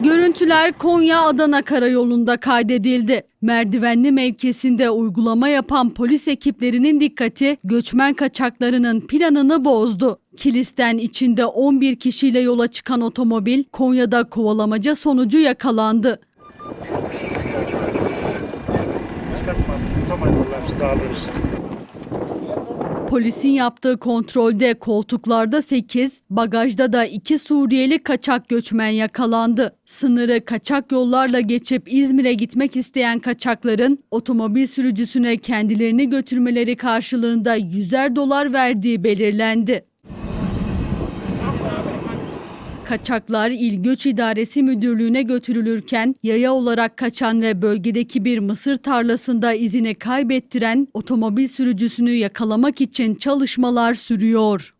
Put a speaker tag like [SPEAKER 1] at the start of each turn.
[SPEAKER 1] Görüntüler Konya-Adana karayolunda kaydedildi. Merdivenli mevkisinde uygulama yapan polis ekiplerinin dikkati göçmen kaçaklarının planını bozdu. Kilis'ten içinde 11 kişiyle yola çıkan otomobil Konya'da kovalamaca sonucu yakalandı. Polisin yaptığı kontrolde koltuklarda 8, bagajda da 2 Suriyeli kaçak göçmen yakalandı. Sınırı kaçak yollarla geçip İzmir'e gitmek isteyen kaçakların otomobil sürücüsüne kendilerini götürmeleri karşılığında yüzer dolar verdiği belirlendi. Kaçaklar İl Göç İdaresi Müdürlüğü'ne götürülürken yaya olarak kaçan ve bölgedeki bir mısır tarlasında izini kaybettiren otomobil sürücüsünü yakalamak için çalışmalar sürüyor.